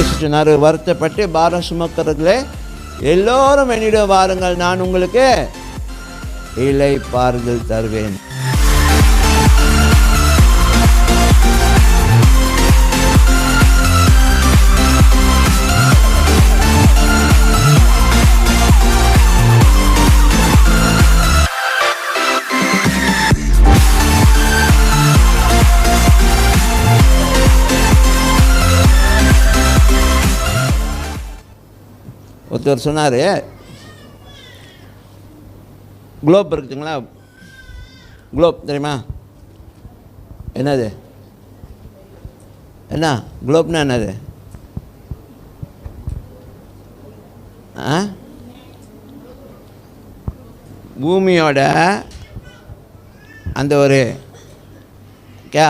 இயேசு சொன்னார் வருத்தப்பட்டு பாரம் சுமக்கிறதுலே எல்லோரும் என்னிடம் வாருங்கள் நான் உங்களுக்கு இலை பாறுதல் தருவேன். ஒருத்தர் சொன்னார் குளோப் இருக்குதுங்களா? குளோப் தெரியுமா? என்னது? என்ன? குளோப்னா என்னது? ஆ? பூமியோட அந்த ஒரு கே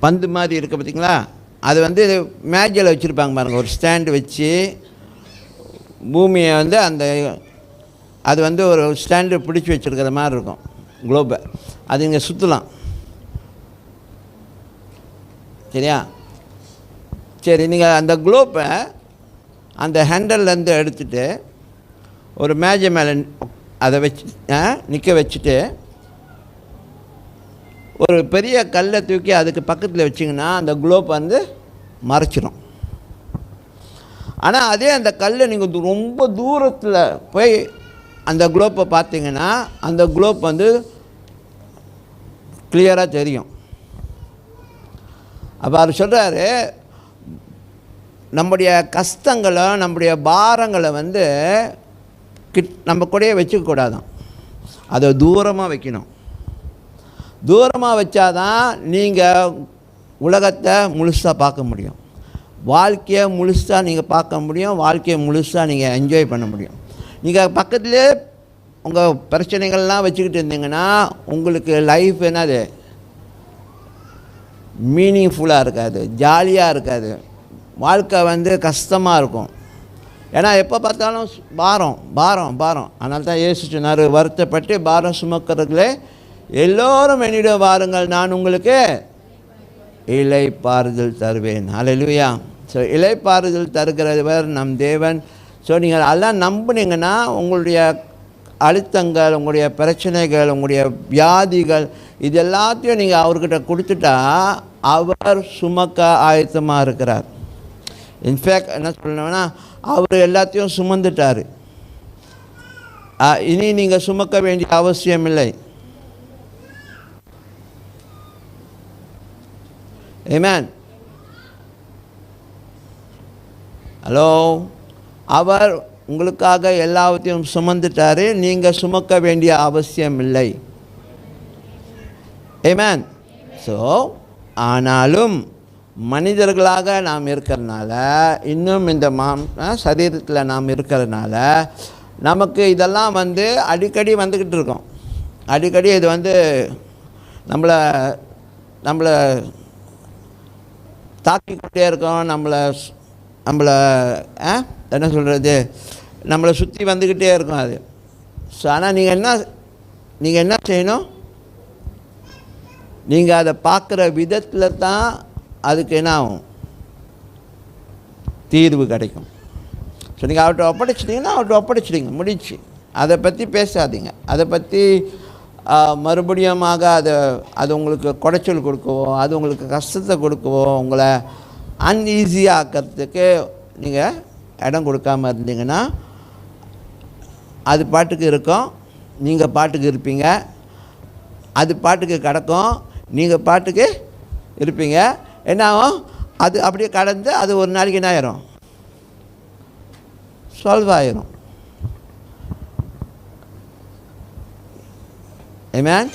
பந்து மாதிரி இருக்குது பார்த்தீங்களா அது வந்து மேஜில் வச்சுருப்பாங்க பாருங்கள் ஒரு ஸ்டாண்டு வச்சு பூமியை வந்து அந்த அது வந்து ஒரு ஸ்டாண்டு பிடிச்சி வச்சுருக்கிற மாதிரி இருக்கும். குளோபை அது இங்கே சுற்றலாம் சரியா? சரி நீங்கள் அந்த குளோப்பை அந்த ஹேண்டல்லேருந்து எடுத்துட்டு ஒரு மேஜை மேலே அதை வச்சு நிற்க வச்சுட்டு ஒரு பெரிய கல்லை தூக்கி அதுக்கு பக்கத்தில் வச்சிங்கன்னா அந்த குளோப் வந்து மறைச்சிடும் ஆனால் அதே அந்த கல்லை நீங்கள் ரொம்ப தூரத்தில் போய் அந்த குளோப்பை பார்த்தீங்கன்னா அந்த குளோப் வந்து கிளியராக தெரியும். அப்போ அவர் சொல்கிறாரு நம்முடைய கஷ்டங்களை நம்முடைய பாரங்களை வந்து கிட் நம்ம கூடயே வச்சுக்கக்கூடாதான் அதை தூரமாக வைக்கணும். தூரமாக வச்சாதான் நீங்கள் உலகத்தை முழுசாக பார்க்க முடியும். வாழ்க்கையை முழுசாக நீங்கள் பார்க்க முடியும் வாழ்க்கையை முழுசாக நீங்கள் என்ஜாய் பண்ண முடியும். நீங்கள் பக்கத்துலேயே உங்கள் பிரச்சனைகள்லாம் வச்சுக்கிட்டு இருந்தீங்கன்னா உங்களுக்கு லைஃப் என்னது? மீனிங்ஃபுல்லாக இருக்காது ஜாலியாக இருக்காது. வாழ்க்கை வந்து கஷ்டமாக இருக்கும். ஏன்னா எப்போ பார்த்தாலும் பாரம் பாரம் பாரம். அதனால தான் ஏசு சொன்னார் வருத்தப்பட்டு பாரம் சுமக்கிறதுலே எல்லோரும் என்னிடம் வாருங்கள் நான் உங்களுக்கு இலைப்பாறுதல் தருவேன். ஹalleluya ஸோ இலைப்பாறுதல் தருகிறவர் நம் தேவன். ஸோ நீங்கள் அதெல்லாம் நம்புனீங்கன்னா உங்களுடைய அழுத்தங்கள் உங்களுடைய பிரச்சனைகள் உங்களுடைய வியாதிகள் இது எல்லாத்தையும் நீங்கள் அவர்கிட்ட கொடுத்துட்டா அவர் சுமக்க ஆயத்தமாக இருக்கிறார். இன்ஃபேக்ட் என்ன சொல்லணும்னா அவர் எல்லாத்தையும் சுமந்துட்டார். இனி நீங்கள் சுமக்க வேண்டிய அவசியம் இல்லை Amen. ஹலோ அவர் உங்களுக்காக எல்லாவற்றையும் சுமந்துட்டார். நீங்கள் சுமக்க வேண்டிய அவசியம் இல்லை ஏமேன் ஸோ ஆனாலும் மனிதர்களாக நாம் இருக்கிறனால இன்னும் இந்த மாம் சரீரத்தில் நாம் இருக்கிறதுனால நமக்கு இதெல்லாம் வந்து அடிக்கடி வந்துக்கிட்டு இருக்கோம். அடிக்கடி இது வந்து நம்மளை நம்மளை தாக்கிக்கிட்டே இருக்கோம். நம்மளை நம்மளை ஆ? என்ன சொல்கிறது நம்மளை சுற்றி வந்துக்கிட்டே இருக்கும் அது. ஸோ ஆனால் நீங்கள் என்ன நீங்கள் என்ன செய்யணும்? நீங்கள் அதை பார்க்குற விதத்தில் தான் அதுக்கு என்ன ஆகும்? தீர்வு கிடைக்கும். ஸோ நீங்கள் அவர்கிட்ட ஒப்படைச்சிட்டிங்கன்னா அவர்கிட்ட ஒப்படைச்சிடுங்க. முடிச்சு அதை பற்றி பேசாதீங்க. அதை பற்றி மறுபடியுமாக அது அது உங்களுக்கு குடைச்சல் கொடுக்கவோ அது உங்களுக்கு கஷ்டத்தை கொடுக்கவோ உங்களை அன்ஈஸியாக்கிறதுக்கு நீங்கள் இடம் கொடுக்காம இருந்தீங்கன்னா அது பாட்டுக்கு இருக்கும். நீங்கள் பாட்டுக்கு இருப்பீங்க. அது பாட்டுக்கு கிடக்கும். நீங்கள் பாட்டுக்கு இருப்பீங்க. என்ன ஆகும்? அது அப்படியே கடந்து அது ஒரு நாளைக்கு என்ன ஆயிரும்? சால்வ் ஆயிரும். Amen?